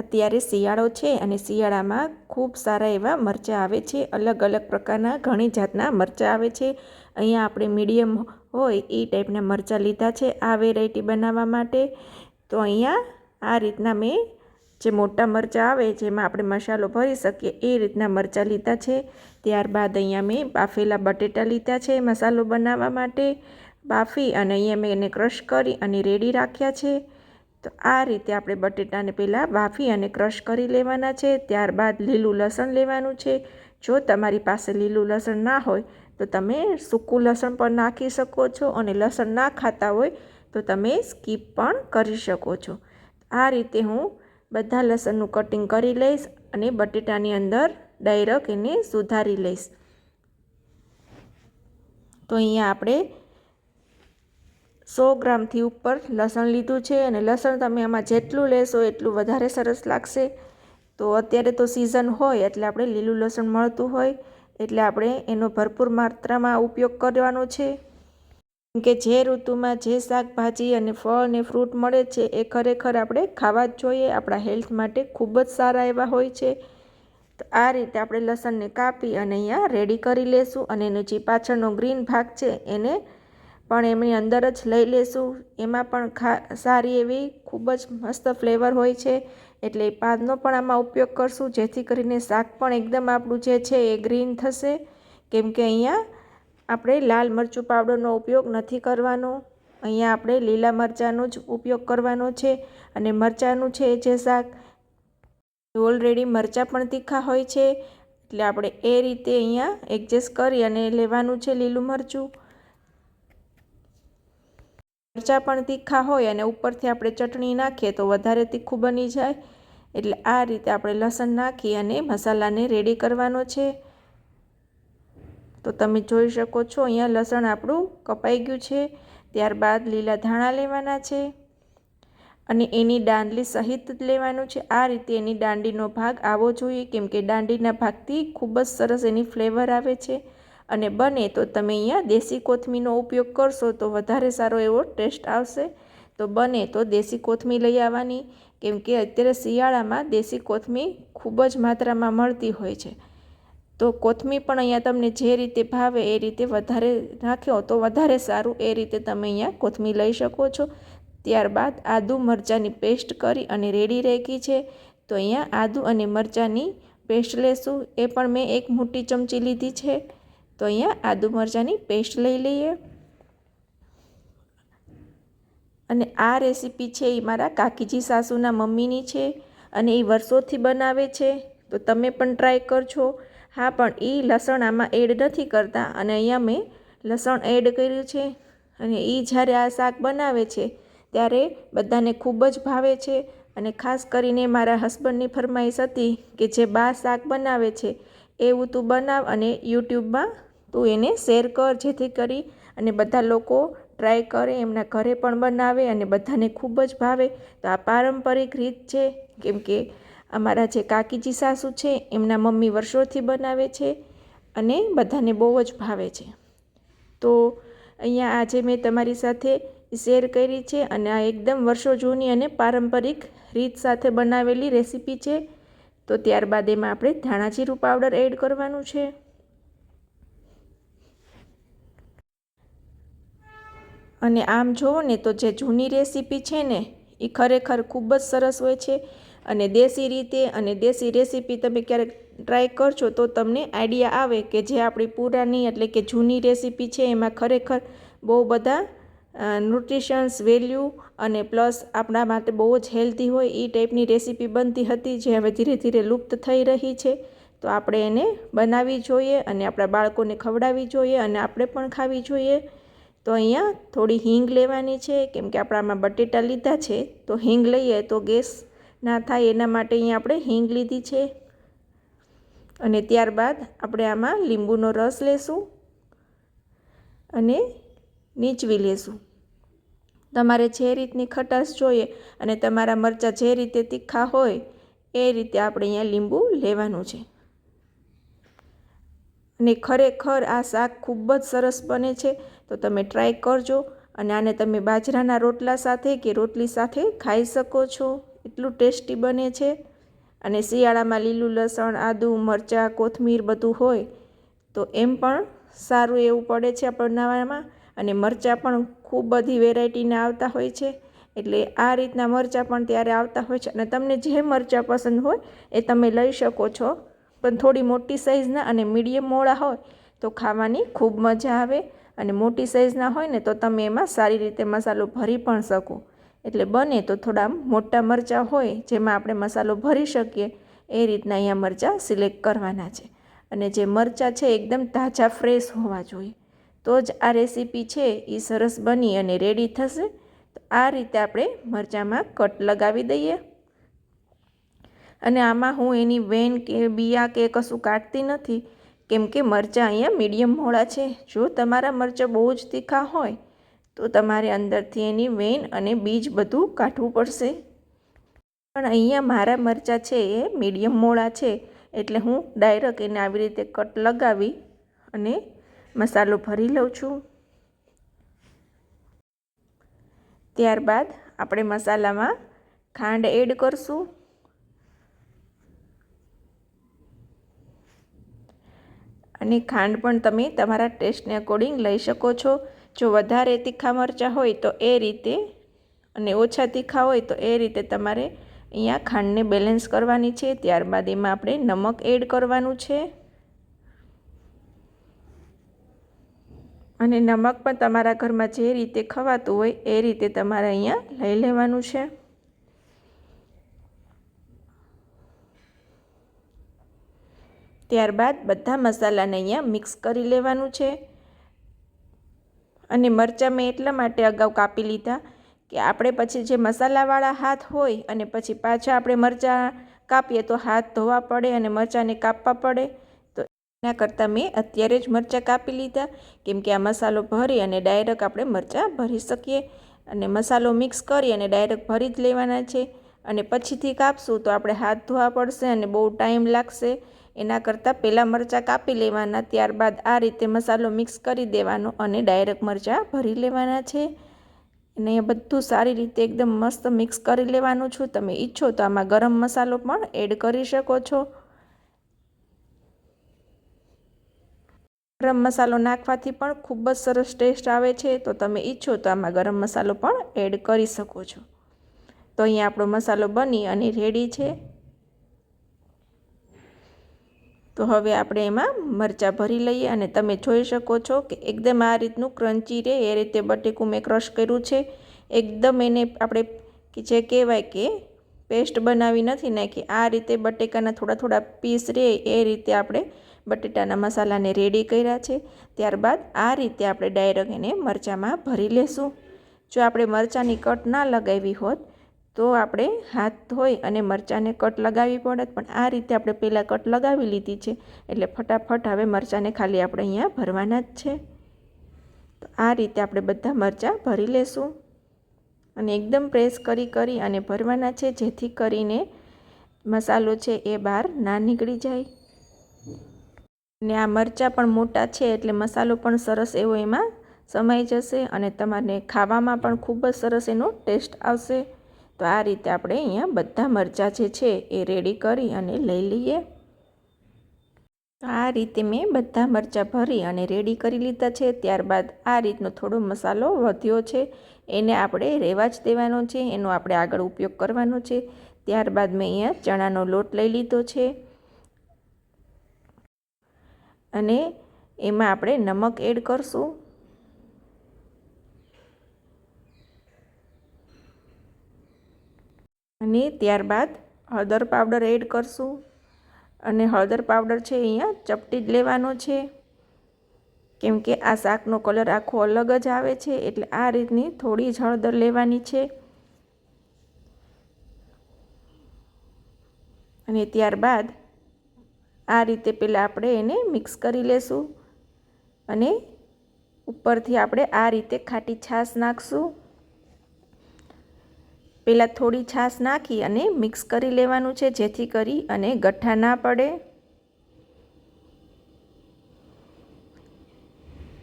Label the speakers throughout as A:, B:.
A: અત્યારે શિયાળો છે અને શિયાળામાં ખૂબ સારા એવા મરચાં આવે છે. અલગ અલગ પ્રકારના ઘણી જાતના મરચાં આવે છે. અહીંયા આપણે મીડિયમ હોય એ ટાઈપના મરચાં લીધા છે આ વેરાયટી બનાવવા માટે. તો અહીંયા આ રીતના મેં જે મોટા મરચાં આવે જેમાં આપણે મસાલો ભરી શકીએ એ રીતના મરચાં લીધા છે. ત્યારબાદ અહીંયા મેં બાફેલા બટેટા લીધા છે મસાલો બનાવવા માટે. બાફી અને અહીંયા મેં એને ક્રશ કરી અને રેડી રાખ્યા છે. તો આ રીતે આપણે બટેટાને પહેલાં બાફી અને ક્રશ કરી લેવાના છે. ત્યારબાદ લીલું લસણ લેવાનું છે. જો તમારી પાસે લીલું લસણ ના હોય, તો તમે સૂકું લસણ પણ નાખી શકો છો અને લસણ ના ખાતા હોય, તો તમે સ્કીપ પણ કરી શકો છો. આ રીતે હું બધા લસણનું કટિંગ કરી લઈશ અને બટેટાની અંદર ડાયરેક્ટ એને સુધારી લઈશ. તો અહીંયા આપણે સો ગ્રામથી ઉપર લસણ લીધું છે અને લસણ તમે આમાં જેટલું લેશો એટલું વધારે સરસ લાગશે. તો અત્યારે તો સિઝન હોય એટલે આપણે લીલું લસણ મળતું હોય એટલે આપણે એનો ભરપૂર માત્રામાં ઉપયોગ કરવાનો છે. કે જે ઋતુમાં જે શાકભાજી અને ફળ અને ફ્રૂટ મળે છે એ ખરેખર આપણે ખાવા જ જોઈએ. આપણા હેલ્થ માટે ખૂબ જ સારા એવા હોય છે. તો આ રીતે આપણે લસણને કાપી અને અહીંયા રેડી કરી લેશું અને એનો જે પાછળનો ગ્રીન ભાગ છે એને પણ એમની અંદર જ લઈ લેશું. એમાં પણ ખા, સારી એવી ખૂબ જ મસ્ત ફ્લેવર હોય છે. એટલે એ પાદનો પણ આમાં ઉપયોગ કરશું, જેથી કરીને શાક પણ એકદમ આપણું જે છે એ ગ્રીન થશે. કેમ કે અહીંયા આપણે લાલ મરચું પાવડરનો ઉપયોગ નથી કરવાનો. અહીંયા આપણે લીલા મરચાંનો જ ઉપયોગ કરવાનો છે અને મરચાંનું છે જે શાક ઓલરેડી મરચાં પણ તીખા હોય છે. એટલે આપણે એ રીતે અહીંયા એડજસ્ટ કરી અને લેવાનું છે લીલું મરચું. મરચાં પણ તીખા હોય અને ઉપરથી આપણે ચટણી નાખીએ તો વધારે તીખું બની જાય. એટલે આ રીતે આપણે લસણ નાખી અને મસાલાને રેડી કરવાનો છે. તો તમે જોઈ શકો છો, અહીંયા લસણ આપણું કપાઈ ગયું છે. ત્યારબાદ લીલા ધાણા લેવાના છે અને એની દાંડલી સહિત લેવાનું છે. આ રીતે એની દાંડીનો ભાગ આવવો જોઈએ, કેમ કે દાંડીના ભાગથી ખૂબ જ સરસ એની ફ્લેવર આવે છે. અને બને તો તમે અહીંયા દેશી કોથમીનો ઉપયોગ કરશો તો વધારે સારો એવો ટેસ્ટ આવશે. તો બને તો દેશી કોથમી લઈ આવવાની, કેમ કે અત્યારે શિયાળામાં દેશી કોથમી ખૂબ જ માત્રામાં મળતી હોય છે. તો કોથમી પણ અહીંયા તમને જે રીતે ભાવે એ રીતે વધારે નાખ્યો તો વધારે સારું એ રીતે તમે અહીંયા કોથમી લઈ શકો છો. ત્યારબાદ આદુ મરચાંની પેસ્ટ કરી અને રેડી રેખી છે. તો અહીંયા આદુ અને મરચાંની પેસ્ટ લેશું. એ પણ મેં એક મોટી ચમચી લીધી છે. તો અહીંયા આદુ મરચાંની પેસ્ટ લઈ લઈએ. અને આ રેસીપી છે એ મારા કાકીજી સાસુના મમ્મીની છે અને એ વર્ષોથી બનાવે છે. તો તમે પણ ટ્રાય કરજો. હા, પણ એ લસણ આમાં એડ નથી કરતા અને અહીંયા મેં લસણ એડ કર્યું છે અને એ જ્યારે આ શાક બનાવે છે ત્યારે બધાને ખૂબ જ ભાવે છે અને ખાસ કરીને મારા હસબન્ડની ફરમાઈશ હતી કે જે બા શાક બનાવે છે એવું તું બનાવ અને યુટ્યુબમાં તું એને શેર કર જેથી કરી અને બધા લોકો ટ્રાય કરે, એમના ઘરે પણ બનાવે અને બધાને ખૂબ જ ભાવે. તો આ પારંપરિક રીત છે, કેમ કે અમારા જે કાકીજી સાસુ છે, એમના મમ્મી વર્ષોથી બનાવે છે અને બધાને બહુ જ ભાવે છે. તો અહીંયા આજે મેં તમારી સાથે શેર કરી છે અને આ એકદમ વર્ષો જૂની અને પારંપરિક રીત સાથે બનાવેલી રેસીપી છે. તો ત્યારબાદ એમાં આપણે ધાણા જીરું પાવડર એડ કરવાનું છે. અને આમ જોવો ને તો જે જૂની રેસીપી છે ને એ ખરેખર ખૂબ જ સરસ હોય છે. અને દેશી રીતે અને દેશી રેસીપી તમે ક્યારેક ટ્રાય કરશો તો તમને આઈડિયા આવે કે જે આપણી પુરાની એટલે કે જૂની રેસીપી છે એમાં ખરેખર બહુ બધા ન્યુટ્રિશન્સ વેલ્યુ અને પ્લસ આપણા માટે બહુ જ હેલ્ધી હોય એ ટાઈપની રેસીપી બનતી હતી જે હવે ધીરે ધીરે લુપ્ત થઈ રહી છે. તો આપણે એને બનાવવી જોઈએ અને આપણા બાળકોને ખવડાવવી જોઈએ અને આપણે પણ ખાવી જોઈએ. તો અહીંયા થોડી હિંગ લેવાની છે, કેમ કે આપણામાં બટેટા લીધા છે. તો હિંગ લઈએ તો ગેસ ના થાય એના માટે અહીંયા આપણે હિંગ લીધી છે. અને ત્યારબાદ આપણે આમાં લીંબુનો રસ લેશું. અને નીચવી લેશું. તમારે જે રીતની ખટાશ જોઈએ અને તમારા મરચાં જે રીતે તીખા હોય, એ રીતે આપણે અહીંયા લીંબુ લેવાનું છે. અને ખરેખર આ શાક ખૂબ જ સરસ બને છે, તો તમે ટ્રાય કરજો અને આને તમે બાજરાના રોટલા સાથે કે રોટલી સાથે ખાઈ શકો છો. એટલું ટેસ્ટી બને છે. અને શિયાળામાં લીલું લસણ, આદું, મરચાં, કોથમીર બધું હોય, તો એમ પણ સારું એવું પડે છે બનાવવામાં અને મરચાં પણ ખૂબ બધી વેરાયટીના આવતા હોય છે. એટલે આ રીતના મરચાં પણ ત્યારે આવતા હોય છે અને તમને જે મરચાં પસંદ હોય એ તમે લઈ શકો છો. પણ થોડી મોટી સાઇઝના અને મીડિયમ મોળા હોય તો ખાવાની ખૂબ મજા આવે અને મોટી સાઇઝના હોય ને તો તમે એમાં સારી રીતે મસાલો ભરી પણ શકો. એટલે બને તો થોડા મોટા મરચાં હોય જેમાં આપણે મસાલો ભરી શકીએ એ રીતના અહીંયા મરચાં સિલેક્ટ કરવાના છે. અને જે મરચાં છે એકદમ તાજા ફ્રેશ હોવા જોઈએ. તો જ આ રેસીપી છે એ સરસ બની અને રેડી થશે. તો આ રીતે આપણે મરચાંમાં કટ લગાવી દઈએ. અને આમાં હું એની વેન કે બિયા કે કશું કાઢતી નથી. કેમ કે મરચાં અહીંયા મીડિયમ મોળા છે. જો તમારા મરચાં બહુ જ તીખા હોય, તો તમારે અંદરથી એની વેન અને બીજ બધું કાઢવું પડશે. પણ અહીંયા મારા મરચાં છે એ મીડિયમ મોળા છે. એટલે હું ડાયરેક્ટ એને આવી રીતે કટ લગાવી અને મસાલો ભરી લઉં છું. ત્યારબાદ આપણે મસાલામાં ખાંડ એડ કરશું. અને ખાંડ પણ તમે તમારા ટેસ્ટને અકોર્ડિંગ લઈ શકો છો. જો વધારે તીખા મરચાં હોય તો એ રીતે અને ઓછા તીખા હોય તો એ રીતે તમારે અહીંયા ખાંડને બેલેન્સ કરવાની છે. ત્યારબાદ એમાં આપણે નમક એડ કરવાનું છે. અને નમક પણ તમારા ઘરમાં જે રીતે ખવાતું હોય એ રીતે તમારે અહીંયા લઈ લેવાનું છે. ત્યારબાદ બધા મસાલાને અહીંયા મિક્સ કરી લેવાનું છે. અને મરચાં મેં એટલા માટે અગાઉ કાપી લીધા કે આપણે પછી જે મસાલાવાળા હાથ હોય અને પછી પાછા આપણે મરચાં કાપીએ તો હાથ ધોવા પડે અને મરચાંને કાપવા પડે. એના કરતાં મેં અત્યારે જ મરચાં કાપી લીધા. કેમ કે આ મસાલો ભરી અને ડાયરેક્ટ આપણે મરચાં ભરી શકીએ. અને મસાલો મિક્સ કરી અને ડાયરેક્ટ ભરી જ લેવાના છે. અને પછીથી કાપશું તો આપણે હાથ ધોવા પડશે અને બહુ ટાઈમ લાગશે. એના કરતાં પહેલાં મરચાં કાપી લેવાના, ત્યારબાદ આ રીતે મસાલો મિક્સ કરી દેવાનો અને ડાયરેક્ટ મરચાં ભરી લેવાના છે. અને બધું સારી રીતે એકદમ મસ્ત મિક્સ કરી લેવાનું છું. તમે ઈચ્છો તો આમાં ગરમ મસાલો પણ એડ કરી શકો છો. ગરમ મસાલો નાખવાથી પણ ખૂબ જ સરસ ટેસ્ટ આવે છે. તો તમે ઈચ્છો તો આમાં ગરમ મસાલો પણ એડ કરી શકો છો. તો અહીંયા આપણો મસાલો બની અને રેડી છે. તો હવે આપણે એમાં મરચાં ભરી લઈએ અને તમે જોઈ શકો છો કે એકદમ આ રીતનું ક્રન્ચી રહે એ રીતે બટેકું મેં ક્રશ કર્યું છે. એકદમ એને આપણે જે કહેવાય કે પેસ્ટ બનાવી નથી નાખી. આ રીતે બટેકાના થોડા થોડા પીસ રહે એ રીતે આપણે બટેટાના મસાલાને રેડી કર્યા છે. ત્યારબાદ આ રીતે આપણે ડાયરેક્ટ એને મરચાંમાં ભરી લેશું. જો આપણે મરચાંની કટ ના લગાવી હોત, તો આપણે હાથ ધોઈ અને મરચાંને કટ લગાવવી પડત. પણ આ રીતે આપણે પહેલાં કટ લગાવી લીધી છે, એટલે ફટાફટ હવે મરચાંને ખાલી આપણે અહીંયા ભરવાના જ છે. તો આ રીતે આપણે બધા મરચાં ભરી લેશું. અને એકદમ પ્રેસ કરી કરી અને ભરવાના છે, જેથી કરીને મસાલો છે એ બહાર ના નીકળી જાય. ને આ મરચાં પણ મોટા છે એટલે મસાલો પણ સરસ એવો એમાં સમાઈ જશે અને તમારે ખાવામાં પણ ખૂબ જ સરસ એનો ટેસ્ટ આવશે. તો આ રીતે આપણે અહીંયા બધા મરચાં જે છે એ રેડી કરી અને લઈ લઈએ. આ રીતે મેં બધા મરચાં ભરી અને રેડી કરી લીધા છે. ત્યારબાદ આ રીતનો થોડો મસાલો વધ્યો છે. એને આપણે રહેવા જ દેવાનો છે. એનો આપણે આગળ ઉપયોગ કરવાનો છે. ત્યારબાદ મેં અહીંયા ચણાનો લોટ લઈ લીધો છે. અને એમાં આપણે નમક એડ કરશું. અને ત્યારબાદ હળદર પાવડર એડ કરશું. અને હળદર પાવડર છે અહીંયા ચપટી જ લેવાનો છે. કેમ કે આ શાકનો કલર આખો અલગ જ આવે છે, એટલે આ રીતની થોડી જ હળદર લેવાની છે. અને ત્યારબાદ આ રીતે પહેલાં આપણે એને મિક્સ કરી લેશું અને ઉપરથી આપણે આ રીતે ખાટી છાશ નાખશું. પહેલાં થોડી છાશ નાખી અને મિક્સ કરી લેવાનું છે, જેથી કરી અને ગઠ્ઠા ના પડે.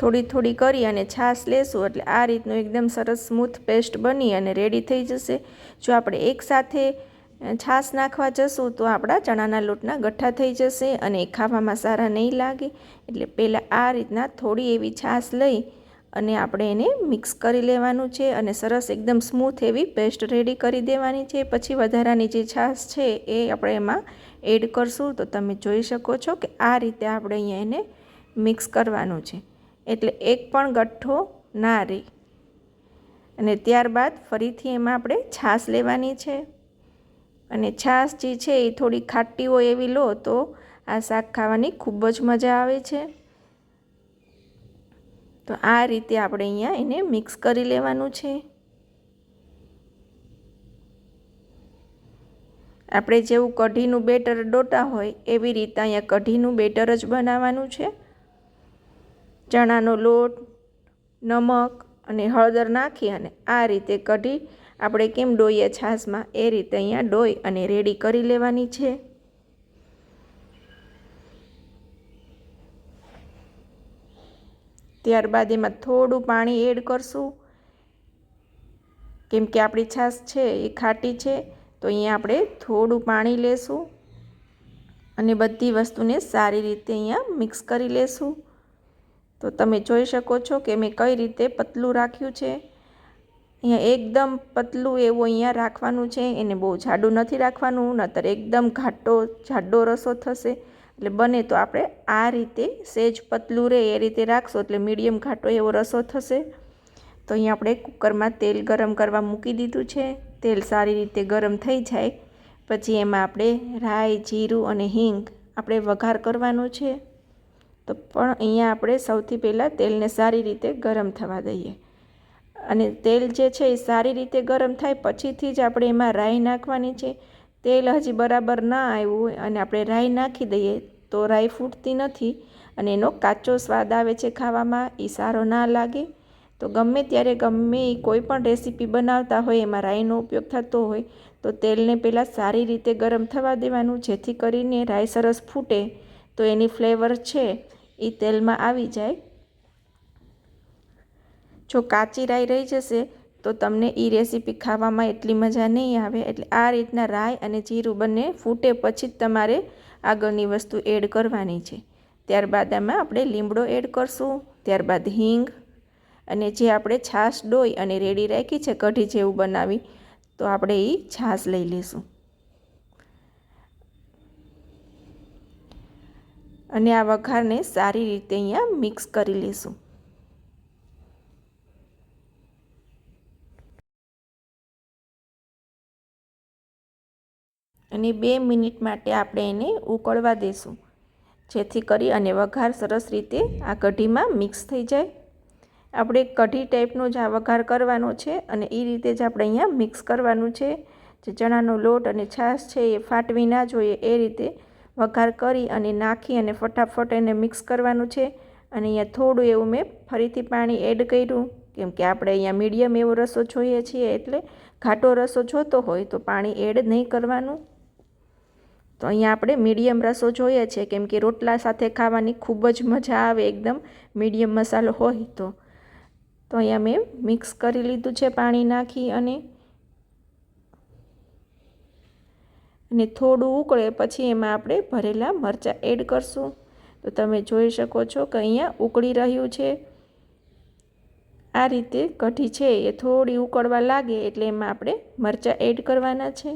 A: થોડી થોડી કરી અને છાશ લેશું, એટલે આ રીતનું એકદમ સરસ સ્મૂથ પેસ્ટ બની અને રેડી થઈ જશે. જો આપણે એકસાથે છાશ નાખવા જશું તો આપણા ચણાના લોટના ગઠ્ઠા થઈ જશે અને ખાવામાં સારા નહીં લાગે. એટલે પહેલાં આ રીતના થોડી એવી છાશ લઈ અને આપણે એને મિક્સ કરી લેવાનું છે અને સરસ એકદમ સ્મૂથ એવી પેસ્ટ રેડી કરી દેવાની છે. પછી વધારાની જે છાશ છે એ આપણે એમાં એડ કરશું. તો તમે જોઈ શકો છો કે આ રીતે આપણે અહીંયા એને મિક્સ કરવાનું છે. એટલે એક પણ ગઠ્ઠો ના રહે. અને ત્યારબાદ ફરીથી એમાં આપણે છાશ લેવાની છે. અને છાશ જે છે એ થોડી ખાટી હોય એવી લો તો આ શાક ખાવાની ખૂબ જ મજા આવે છે. તો આ રીતે આપણે અહીંયા એને મિક્સ કરી લેવાનું છે. આપણે જેવું કઢીનું બેટર ડોટા હોય એવી રીતે અહીંયા કઢીનું બેટર જ બનાવવાનું છે. ચણાનો લોટ, નમક અને હળદર નાખી અને આ રીતે કઢી આપણે કેમ ડોઈએ છાશમાં? એ રીતે અહીંયા ડોઈ અને રેડી કરી લેવાની છે. ત્યારબાદ એમાં થોડું પાણી એડ કરશું. કેમ કે આપણી છાશ છે, એ ખાટી છે, તો અહીંયા આપણે થોડું પાણી લેશું અને બધી વસ્તુને સારી રીતે અહીંયા મિક્સ કરી લેશું. તો તમે જોઈ શકો છો કે મેં કઈ રીતે પતલું રાખ્યું છે. અહીંયા એકદમ પતલું એવું અહીંયા રાખવાનું છે, એને બહુ જાડું નથી રાખવાનું, નતર એકદમ ઘાટો, જાડો રસો થશે. એટલે બને તો આપણે આ રીતે સેજ પતલું રહે એ રીતે રાખશો એટલે મીડિયમ ઘાટો એવો રસો થશે. તો અહીંયા આપણે કુકરમાં તેલ ગરમ કરવા મૂકી દીધું છે. તેલ સારી રીતે ગરમ થઈ જાય. પછી એમાં આપણે રાઈ, જીરું અને હિંગ આપણે વઘાર કરવાનો છે. તો પણ અહીંયા આપણે સૌથી પહેલાં તેલને સારી રીતે ગરમ થવા દઈએ. અને તેલ જે છે એ સારી રીતે ગરમ થાય પછીથી જ આપણે એમાં રાઈ નાખવાની છે. તેલ હજી બરાબર ના આવ્યું હોય અને આપણે રાઈ નાખી દઈએ તો રાઈ ફૂટતી નથી અને એનો કાચો સ્વાદ આવે છે ખાવામાં એ સારો ના લાગે. તો ગમે ત્યારે ગમે એ કોઈ પણ રેસીપી બનાવતા હોય, એમાં રાઈનો ઉપયોગ થતો હોય, તો તેલને પહેલાં સારી રીતે ગરમ થવા દેવાનું, જેથી કરીને રાઈ સરસ ફૂટે. તો એની ફ્લેવર છે એ તેલમાં આવી જાય. જો કાચી રાઈ રહી જશે, તો તમને એ રેસીપી ખાવામાં એટલી મજા નહીં આવે. એટલે આ રીતના રાઈ અને જીરું બંને ફૂટે પછી જ તમારે આગળની વસ્તુ એડ કરવાની છે. ત્યારબાદ આમાં આપણે લીમડો એડ કરશું, ત્યારબાદ હિંગ અને જે આપણે છાશ, ડોઈ અને રેડી રાખી છે કઢી જેવું બનાવી, તો આપણે એ છાશ લઈ લઈશું. અને આ વઘારને સારી રીતે અહીંયા મિક્સ કરી લઈશું. અને બે મિનિટ માટે આપણે એને ઉકળવા દઈશું જેથી કરી અને વઘાર સરસ રીતે આ કઢીમાં મિક્સ થઈ જાય. આપણે કઢી ટાઈપનો જ આ વઘાર કરવાનો છે અને એ રીતે જ આપણે અહીંયા મિક્સ કરવાનું છે. જે ચણાનો લોટ અને છાશ છે એ ફાટવી ના જોઈએ એ રીતે વઘાર કરી અને નાખી અને ફટાફટ એને મિક્સ કરવાનું છે. અને અહીંયા થોડું એવું મેં ફરીથી પાણી એડ કર્યું. કેમ કે આપણે અહીંયા મીડિયમ એવો રસો જોઈએ છીએ એટલે ઘાટો રસો જોતો હોય તો પાણી એડ નહીં કરવાનું. તો અહીંયા આપણે મીડિયમ રસો જોઈએ છે, કેમ કે રોટલા સાથે ખાવાની ખૂબ જ મજા આવે એકદમ મીડિયમ મસાલો હોય તો. તો અહીંયા મેં મિક્સ કરી લીધું છે પાણી નાખી અને અને થોડું ઉકળે પછી એમાં આપણે ભરેલા મરચાં એડ કરશું. તો તમે જોઈ શકો છો કે અહીંયા ઉકળી રહ્યું છે. આ રીતે કઢી છે એ થોડી ઉકળવા લાગે એટલે એમાં આપણે મરચાં એડ કરવાના છે.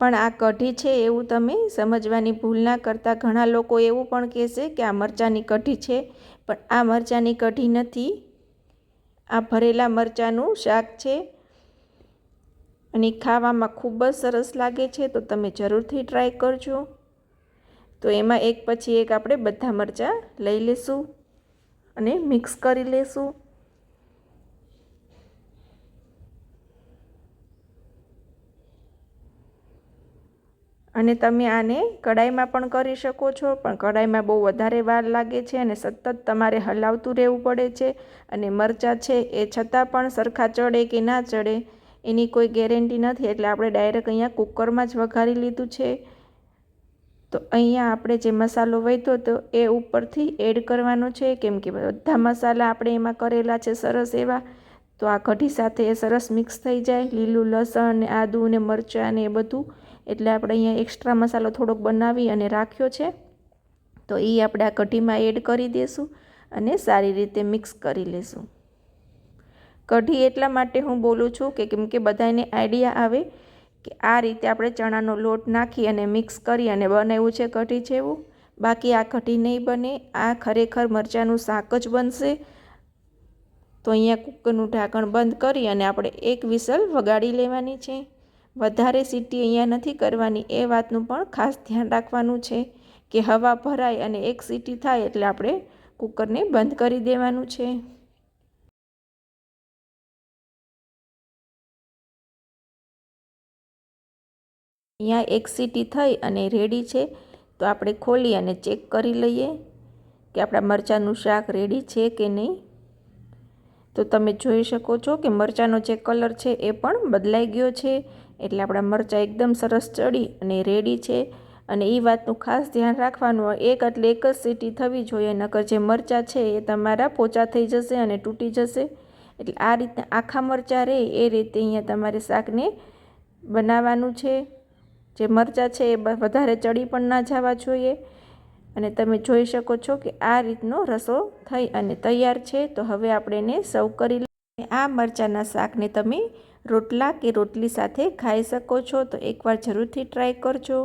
A: પણ આ કઢી છે એવું તમે સમજવાની ભૂલ ના કરતાં ઘણા લોકો એવું પણ કહેશે કે આ મરચાંની કઢી છે, પણ આ મરચાંની કઢી નથી. આ ભરેલા મરચાંનું શાક છે અને ખાવામાં ખૂબ જ સરસ લાગે છે, તો તમે જરૂરથી ટ્રાય કરજો. તો એમાં એક પછી એક આપણે બધા મરચાં લઈ લેશું અને મિક્સ કરી લેશું. અને તમે આને કઢાઈમાં પણ કરી શકો છો, પણ કઢાઈમાં બહુ વધારે વાર લાગે છે અને સતત તમારે હલાવતું રહેવું પડે છે અને મરચાં છે એ છતાં પણ સરખા ચડે કે ના ચડે એની કોઈ ગેરંટી નથી, એટલે આપણે ડાયરેક્ટ અહીંયા કુકરમાં જ વઘારી લીધું છે. તો અહીંયા આપણે જે મસાલો વધ્યો તો એ ઉપરથી એડ કરવાનો છે, કેમ કે બધા મસાલા આપણે એમાં કરેલા છે સરસ એવા. તો આ કઢી સાથે એ સરસ મિક્સ થઈ જાય. લીલું, લસણ ને આદું ને મરચાં ને એ બધું. એટલે આપણે અહીંયા એક્સ્ટ્રા મસાલો થોડોક બનાવી અને રાખ્યો છે. તો એ આપણે આ કઢીમાં એડ કરી દઈશું અને સારી રીતે મિક્સ કરી લઈશું કઢી એટલા માટે હું બોલું છું કે કેમ કે બધાને આઈડિયા આવે કે આ રીતે આપણે ચણાનો લોટ નાખી અને મિક્સ કરી અને બનાવ્યું છે કઢી જેવું. બાકી આ કઢી નહીં બને. આ ખરેખર મરચાંનું શાક જ બનશે. તો અહીંયા કુકરનું ઢાંકણ બંધ કરી અને આપણે એક વિસલ વગાડી લેવાની છે. વધારે સીટી અહીંયા નથી કરવાની, એ વાતનું પણ ખાસ ધ્યાન રાખવાનું છે કે હવા ભરાય અને એક સીટી થાય એટલે આપણે કુકરને બંધ કરી દેવાનું છે. અહીંયા એક સીટી થઈ અને રેડી છે, તો આપણે ખોલી અને ચેક કરી લઈએ કે આપણા મરચાંનું શાક રેડી છે કે નહીં. તો તમે જોઈ શકો છો કે મરચાંનો જે કલર છે એ પણ બદલાઈ ગયો છે. એટલે આપણા મરચાં એકદમ સરસ ચડી અને રેડી છે. અને એ વાતનું ખાસ ધ્યાન રાખવાનું એક એટલે એક જ સીટી થવી જોઈએ, નકર જે મરચાં છે એ તમારા પોચા થઈ જશે અને તૂટી જશે. એટલે આ રીતે આખા મરચાં રહે એ રીતે અહીંયા તમારે શાકને બનાવવાનું છે. જે મરચાં છે એ વધારે ચડી પણ ના જવા જોઈએ. અને તમે જોઈ શકો છો કે આ રીતનો રસો થઈ અને તૈયાર છે. તો હવે આપણે એને સર્વ કરી લઈએ. આ મરચાંના શાકને તમે રોટલા કે રોટલી સાથે ખાઈ શકો છો. તો એકવાર જરૂરથી ટ્રાય કરજો.